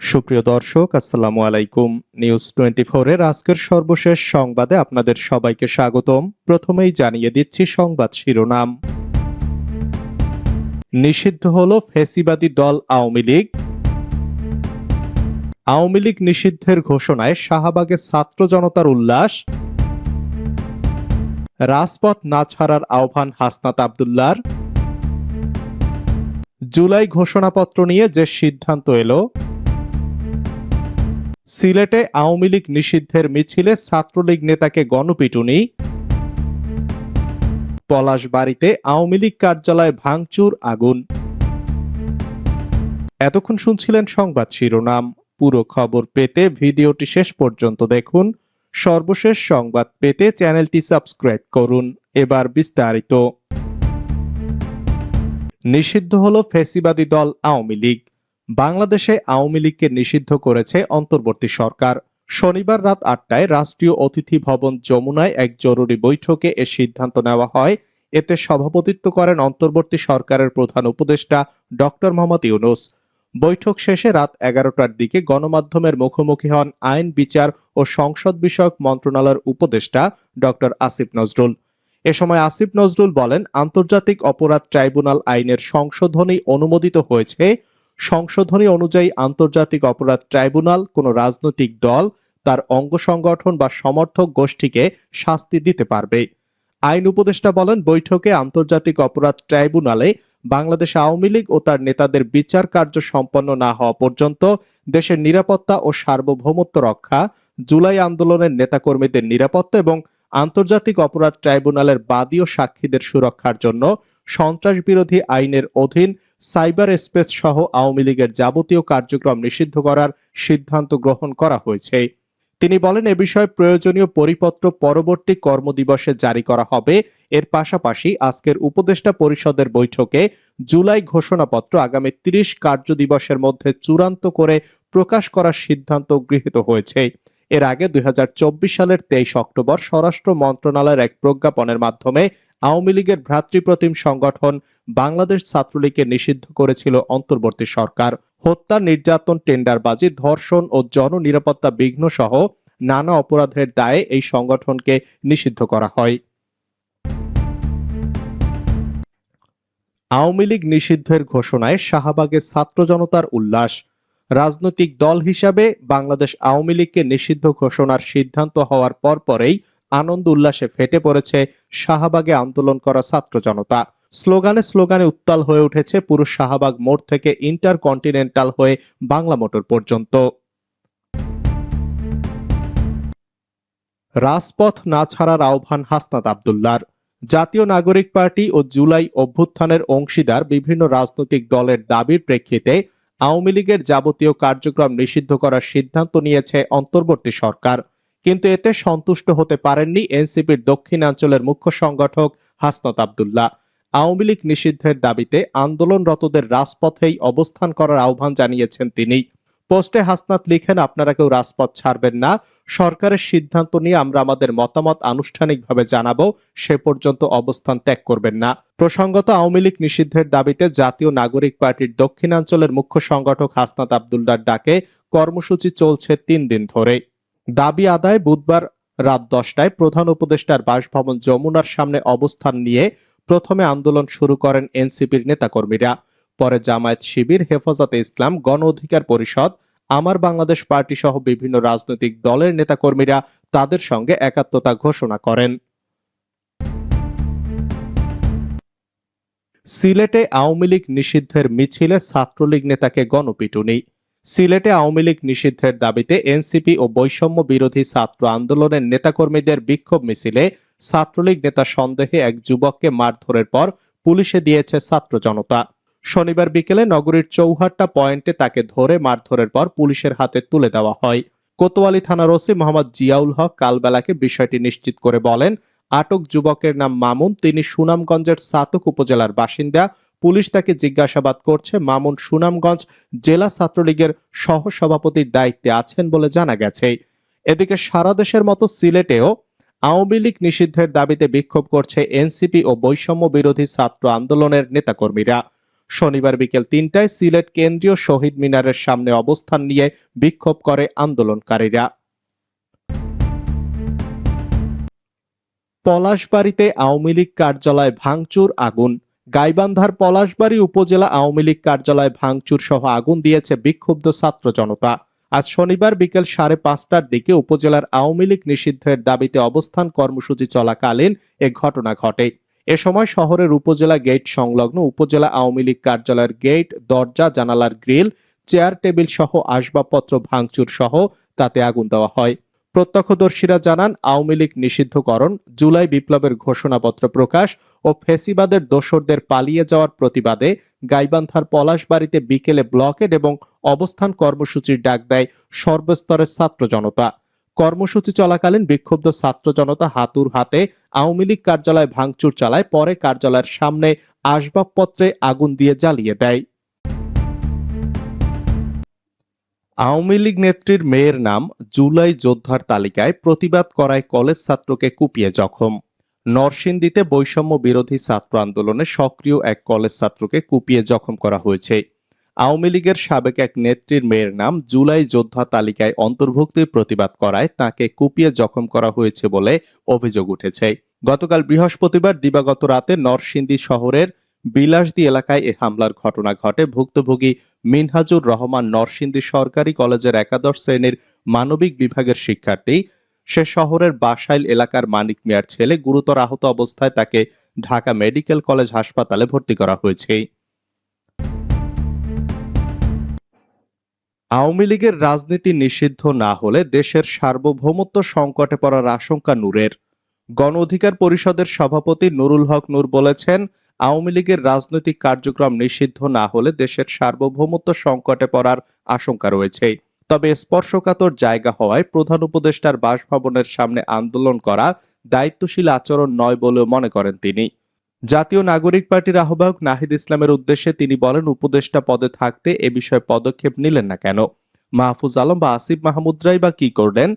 সুপ্রিয় দর্শক, আসসালামু আলাইকুম। নিউজ টোয়েন্টি এর আজকের সর্বশেষ সংবাদে আপনাদের সবাইকে স্বাগতম। প্রথমেই জানিয়ে দিচ্ছি সংবাদ শিরোনাম। নিষিদ্ধ হল ফেসিবাদী দল আওয়ামী লীগ। আওয়ামী লীগ নিষিদ্ধের ঘোষণায় শাহবাগে ছাত্র জনতার উল্লাস। রাজপথ না ছাড়ার আহ্বান হাসনাত আবদুল্লার। জুলাই ঘোষণাপত্র নিয়ে যে সিদ্ধান্ত এলো সিলেটে আওয়ামী লীগ নিষিদ্ধের মিছিলে ছাত্রলীগ নেতাকে গণপিটুনি। পলাশবাড়িতে আওয়ামী লীগ কার্যালয়ে ভাঙচুর, আগুন। এতক্ষণ শুনছিলেন সংবাদ শিরোনাম। পুরো খবর পেতে ভিডিওটি শেষ পর্যন্ত দেখুন। সর্বশেষ সংবাদ পেতে চ্যানেলটি সাবস্ক্রাইব করুন। এবার বিস্তারিত। নিষিদ্ধ হলো ফেসিবাদী দল আওয়ামী লীগ। বাংলাদেশে আওয়ামী লীগকে নিষিদ্ধ করেছে অন্তর্বর্তী সরকার। শনিবার রাত আটটায় রাষ্ট্রীয় অতিথি ভবন যমুনায় এক জরুরি বৈঠকে এ সিদ্ধান্ত নেওয়া হয়। এতে সভাপতিত্ব করেন অন্তর্বর্তী সরকারের প্রধান উপদেষ্টা ডক্টর মোহাম্মদ ইউনুস। বৈঠক শেষে রাত এগারোটার দিকে গণমাধ্যমের মুখোমুখি হন আইন, বিচার ও সংসদ বিষয়ক মন্ত্রণালয়ের উপদেষ্টা ডক্টর আসিফ নজরুল। এ সময় আসিফ নজরুল বলেন, আন্তর্জাতিক অপরাধ ট্রাইব্যুনাল আইনের সংশোধনী অনুমোদিত হয়েছে। সংশোধনী অনুযায়ী আন্তর্জাতিক অপরাধ ট্রাইব্যুনাল কোনো রাজনৈতিক দল, তার অঙ্গ সংগঠন বা সমর্থক গোষ্ঠীকে শাস্তি দিতে পারবে। আইন উপদেষ্টা বলেন, বৈঠকে আন্তর্জাতিক অপরাধ ট্রাইব্যুনালে বাংলাদেশ আওয়ামী লীগ ও তার নেতাদের বিচার কার্য সম্পন্ন না হওয়া পর্যন্ত দেশের নিরাপত্তা ও সার্বভৌমত্ব রক্ষা, জুলাই আন্দোলনের নেতাকর্মীদের নিরাপত্তা এবং আন্তর্জাতিক অপরাধ ট্রাইব্যুনালের বাদী ও সাক্ষীদের সুরক্ষার জন্য সন্ত্রাস বিরোধী আইনের অধীন সাইবার স্পেস সহ আওয়ামী লীগের যাবতীয় কার্যক্রম নিষিদ্ধ করার সিদ্ধান্ত গ্রহণ করা হয়েছে। তিনি বলেন, এ বিষয়ে প্রয়োজনীয় পরিপত্র পরবর্তী কর্মদিবসে জারি করা হবে। এর পাশাপাশি আজকের উপদেষ্টা পরিষদের বৈঠকে জুলাই ঘোষণাপত্র আগামী তিরিশ কার্য দিবসের মধ্যে চূড়ান্ত করে প্রকাশ করার সিদ্ধান্ত গৃহীত হয়েছে। এর আগে দুই হাজার চব্বিশ সালের তেইশ অক্টোবর স্বরাষ্ট্র মন্ত্রণালয়ের এক প্রজ্ঞাপনের মাধ্যমে আওয়ামী লীগের ভ্রাতৃপ্রতিম সংগঠন বাংলাদেশ ছাত্রলীগকে নিষিদ্ধ করেছিল অন্তর্বর্তী সরকার। হত্যা, নির্যাতন, টেন্ডারবাজি, ধর্ষণ ও জননিরাপত্তা বিঘ্ন সহ নানা অপরাধের দায়ে এই সংগঠনকে নিষিদ্ধ করা হয়। আওয়ামী লীগ নিষিদ্ধের ঘোষণায় শাহবাগে ছাত্র জনতার উল্লাস। রাজনৈতিক দল হিসাবে বাংলাদেশ আওয়ামী লীগকে নিষিদ্ধ ঘোষণার সিদ্ধান্ত হওয়ার পরপরেই আনন্দ উল্লাসে ফেটে পড়েছে শাহবাগে আন্দোলন করা ছাত্র জনতা। স্লোগানে স্লোগানে উত্তাল হয়ে উঠেছে পুরো শাহবাগ মোড় থেকে ইন্টারকন্টিনেন্টাল হয়ে বাংলা মোটর পর্যন্ত। রাজপথ না ছাড়ার আহ্বান হাসনাত আবদুল্লার। জাতীয় নাগরিক পার্টি ও জুলাই অভ্যুত্থানের অংশীদার বিভিন্ন রাজনৈতিক দলের দাবির প্রেক্ষিতে আওয়ামী লীগের যাবতীয় কার্যক্রম নিষিদ্ধ করার সিদ্ধান্ত নিয়েছে অন্তর্বর্তী সরকার। কিন্তু এতে সন্তুষ্ট হতে পারেননি এনসিপির দক্ষিণাঞ্চলের মুখ্য সংগঠক হাসনাত আবদুল্লাহ। আওয়ামী লীগ নিষিদ্ধের দাবিতে আন্দোলনরতদের রাজপথেই অবস্থান করার আহ্বান জানিয়েছেন তিনি। পোস্টে হাসনাত লিখেন, আপনারা কেউ রাজপথ ছাড়বেন না। সরকারের সিদ্ধান্ত নিয়ে আমরা আমাদের মতামত আনুষ্ঠানিকভাবে জানাব, সে পর্যন্ত অবস্থান ত্যাগ করবেন না। প্রসঙ্গত, আওয়ামী লীগ নিষিদ্ধের দাবিতে জাতীয় নাগরিক পার্টির দক্ষিণাঞ্চলের মুখ্য সংগঠক হাসনাত আবদুল্লার ডাকে কর্মসূচি চলছে তিন দিন ধরে। দাবি আদায় বুধবার রাত দশটায় প্রধান উপদেষ্টার বাসভবন যমুনার সামনে অবস্থান নিয়ে প্রথমে আন্দোলন শুরু করেন এনসিপির নেতাকর্মীরা। পরে জামায়াত শিবির, হেফাজতে ইসলাম, গণ অধিকার পরিষদ, আমার বাংলাদেশ পার্টি সহ বিভিন্ন রাজনৈতিক দলের নেতাকর্মীরা তাদের সঙ্গে একাত্মতা ঘোষণা করেন। সিলেটে আওয়ামী লীগ নিষিদ্ধের মিছিলে ছাত্রলীগ নেতাকে গণপিটুনি। সিলেটে আওয়ামী লীগ নিষিদ্ধের দাবিতে এনসিপি ও বৈষম্য বিরোধী ছাত্র আন্দোলনের নেতাকর্মীদের বিক্ষোভ মিছিলে ছাত্রলীগ নেতা সন্দেহে এক যুবককে মারধরের পর পুলিশে দিয়েছে ছাত্র জনতা। শনিবার বিকেলে নগরীর চৌহাট্টা পয়েন্টে তাকে ধরে মারধরের পর পুলিশের হাতে তুলে দেওয়া হয়। কোতোয়ালি থানার ওসি মোহাম্মদ জিয়াউল হক কালবেলাকে বিষয়টি নিশ্চিত করে বলেন, আটক যুবকের নাম মামুন, তিনি সুনামগঞ্জের সাতক উপজেলার বাসিন্দা। পুলিশ তাকে জিজ্ঞাসাবাদ করছে, মামুন সুনামগঞ্জ জেলা ছাত্রলীগের সহ সভাপতির দায়িত্বে আছেন বলে জানা গেছে। এদিকে সারা দেশের মতো সিলেটেও আওয়ামী লীগ নিষিদ্ধের দাবিতে বিক্ষোভ করছে এনসিপি ও বৈষম্য বিরোধী ছাত্র আন্দোলনের নেতাকর্মীরা। শনিবার বিকেল তিনটায় সিলেট কেন্দ্রীয় শহীদ মিনারের সামনে অবস্থান নিয়ে বিক্ষোভ করে আন্দোলনকারীরা। পলাশবাড়িতে আওয়ামী লীগ কার্যালয় ভাঙচুর, আগুন। গাইবান্ধার পলাশবাড়ি উপজেলা আওয়ামী লীগ কার্যালয় ভাঙচুর সহ আগুন দিয়েছে বিক্ষুব্ধ ছাত্র জনতা। আজ শনিবার বিকেল সাড়ে পাঁচটার দিকে উপজেলার আওয়ামী লীগ নিষিদ্ধের দাবিতে অবস্থান কর্মসূচি চলাকালীন এ ঘটনা ঘটে। এ সময় শহরের উপজেলা গেট সংলগ্ন উপজেলা আওয়ামী লীগ কার্যালয়ের গেট, দরজা, জানালার গ্রিল, চেয়ার টেবিল সহ আসবাবপত্র ভাঙচুর সহ তাতে আগুন দেওয়া হয়। প্রত্যক্ষদর্শীরা জানান, আওয়ামী লীগ নিষিদ্ধকরণ, জুলাই বিপ্লবের ঘোষণাপত্র প্রকাশ ও ফেসিবাদের দোসরদের পালিয়ে যাওয়ার প্রতিবাদে গাইবান্ধার পলাশবাড়িতে বিকেলে ব্লকেড এবং অবস্থান কর্মসূচির ডাক দেয় সর্বস্তরের ছাত্র জনতা। কর্মসূচি চলাকালীন বিক্ষুব্ধ ছাত্র জনতা হাতুর হাতে আওয়ামী লীগ কার্যালয় ভাঙচুর চালায়, পরে কার্যালয়ের সামনে আসবাবপত্রে আগুন দিয়ে জ্বালিয়ে দেয়। আওয়ামী লীগ নেত্রীর মেয়ের নাম জুলাই যোদ্ধার তালিকায় প্রতিবাদ করায় কলেজ ছাত্রকে কুপিয়ে জখম। নরসিংদীতে বৈষম্য বিরোধী ছাত্র আন্দোলনে সক্রিয় এক কলেজ ছাত্রকে কুপিয়ে জখম করা হয়েছে। আওয়ামী লীগের সাবেক এক নেত্রীর মেয়ের নাম জুলাই যোদ্ধা তালিকায় অন্তর্ভুক্তির প্রতিবাদ করায় তাকে কুপিয়ে জখম করা হয়েছে বলে অভিযোগ উঠেছে। গতকাল বৃহস্পতিবার দিবাগত রাতে নরসিংদী শহরের বিলাসদী এলাকায় এ হামলার ঘটনা ঘটে। ভুক্তভোগী মিনহাজুর রহমান নরসিংদী সরকারি কলেজের একাদশ শ্রেণির মানবিক বিভাগের শিক্ষার্থী। সে শহরের বাসাইল এলাকার মানিক মিয়ার ছেলে গুরুতর আহত অবস্থায় তাকে ঢাকা মেডিকেল কলেজ হাসপাতালে ভর্তি করা হয়েছে। আওয়ামী লীগের রাজনীতি নিষিদ্ধ না হলে দেশের সার্বভৌমত্ব সংকটে পড়ার আশঙ্কা নূরের। গণ অধিকার পরিষদের সভাপতি নুরুল হক নূর বলেছেন, আওয়ামী লীগের রাজনৈতিক কার্যক্রম নিষিদ্ধ না হলে দেশের সার্বভৌমত্ব সংকটে পড়ার আশঙ্কা রয়েছে। তবে স্পর্শকাতর জায়গা হওয়ায় প্রধান উপদেষ্টার বাসভবনের সামনে আন্দোলন করা দায়িত্বশীল আচরণ নয় বলেও মনে করেন তিনি। জাতীয় নাগরিক পার্টির আহ্বায়ক নাহিদ ইসলামের উদ্দেশ্যে তিনি বলেন, উপদেষ্টা পদে থাকতে এ বিষয়ে পদক্ষেপ নিলেন না কেন? মাহফুজ আলম বা আসিফ মাহমুদরাই বা কি করলেন?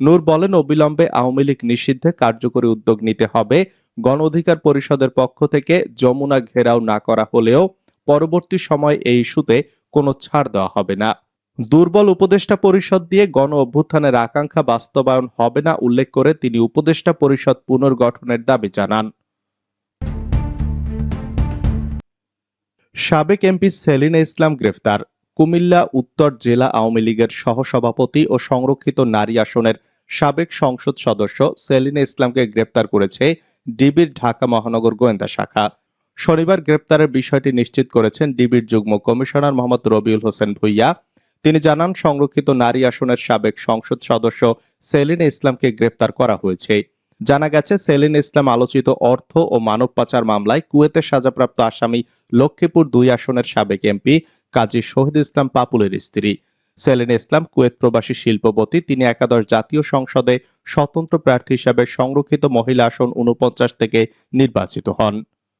নূর বলেন, অবিলম্বে আওয়ামী লীগ নিষিদ্ধে কার্যকরী উদ্যোগ নিতে হবে। গণ অধিকার পরিষদের পক্ষ থেকে যমুনা ঘেরাও না করা হলেও পরবর্তী সময় এই ইস্যুতে কোনো ছাড় দেওয়া হবে না। দুর্বল উপদেষ্টা পরিষদ দিয়ে গণ অভ্যুত্থানের আকাঙ্ক্ষা বাস্তবায়ন হবে না উল্লেখ করে তিনি উপদেষ্টা পরিষদ পুনর্গঠনের দাবি জানান। সাবেক এমপি সেলিনা ইসলাম গ্রেফতার। কুমিল্লা, উত্তর জেলা আওয়ামী লীগের সহসভাপতি ও সংরক্ষিত নারী আসনের সাবেক সংসদ সদস্য সেলিনা ইসলামকে গ্রেপ্তার করেছে ডিবির ঢাকা মহানগর গোয়েন্দা শাখা। শনিবার গ্রেপ্তারের বিষয়টি নিশ্চিত করেছেন ডিবির যুগ্ম কমিশনার মোহাম্মদ রবিউল হোসেন ভুইয়া। তিনি জানান, সংরক্ষিত নারী আসনের সাবেক সংসদ সদস্য সেলিনা ইসলামকে গ্রেপ্তার করা হয়েছে। জানা গেছে, সেলিন ইসলাম আলোচিত অর্থ ও মানব পাচার মামলায় কুয়েতের সাজাপ্রাপ্ত আসামি লক্ষ্মীপুর দুই আসনের সাবেক এমপি কাজী শহীদ ইসলাম পাপুলের স্ত্রী। সেলিন ইসলাম কুয়েত প্রবাসী শিল্পপতি, তিনি একাদশ জাতীয় সংসদে স্বতন্ত্র প্রার্থী হিসাবে সংরক্ষিত মহিলা আসন উনপঞ্চাশ থেকে নির্বাচিত হন।